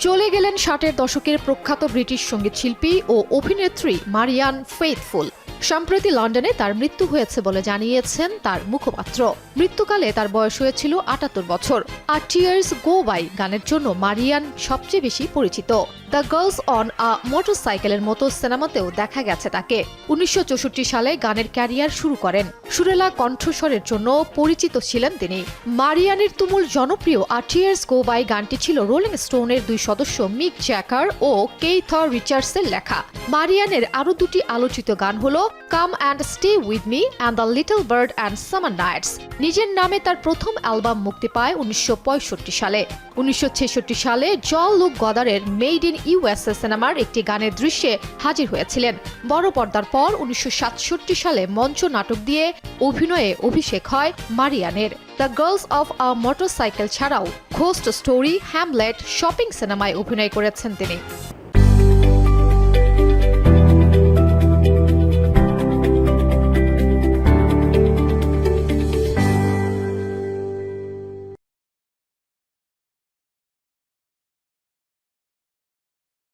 চলে গেলেন ষাটের দশকের প্রখ্যাত ব্রিটিশ সংগীত শিল্পী ও অভিনেত্রী মারিয়ান ফেইথফুল। সম্প্রতি লন্ডনে তার মৃত্যু হয়েছে বলে জানিয়েছেন তার মুখপাত্র। মৃত্যুকালে তার বয়স হয়েছিল আটাত্তর বছর। আর টিয়ার্স গো বাই গানের জন্য মারিয়ান সবচেয়ে বেশি পরিচিত। দ্য গার্লস অন আ মোটরসাইকেলের মতো সিনেমাতেও দেখা গেছে তাকে। উনিশশো চৌষট্টি সালে গানের ক্যারিয়ার শুরু করেন। সুরেলা কণ্ঠস্বরের জন্য পরিচিত ছিলেন তিনি। মারিয়ানের তুমুল জনপ্রিয় আর টিয়ার্স গো বাই গানটি ছিল রোলিং স্টোনের দুই সদস্য মিক জ্যাকার ও কেইথর রিচার্ডসের লেখা। মারিয়ানের আরও দুটি আলোচিত গান হলো come and stay with me and the little bird and summer nights নিজের নামে তার প্রথম অ্যালবাম মুক্তি পায় উনিশশো পঁয়ষট্টি সালে। উনিশশো ছেষট্টি সালে জল লুক গদারের মেড ইন ইউএসএ সিনেমার একটি গানের দৃশ্যে হাজির হয়েছিলেন। বড় পর্দার পর উনিশশো সাতষট্টি সালে মঞ্চ নাটক দিয়ে অভিনয়ে অভিষেক হয় মারিয়ানের। The girls of a motorcycle ছাড়াও ঘোস্ট স্টোরি, হ্যামলেট, শপিং সিনেমায় অভিনয় করেছেন তিনি।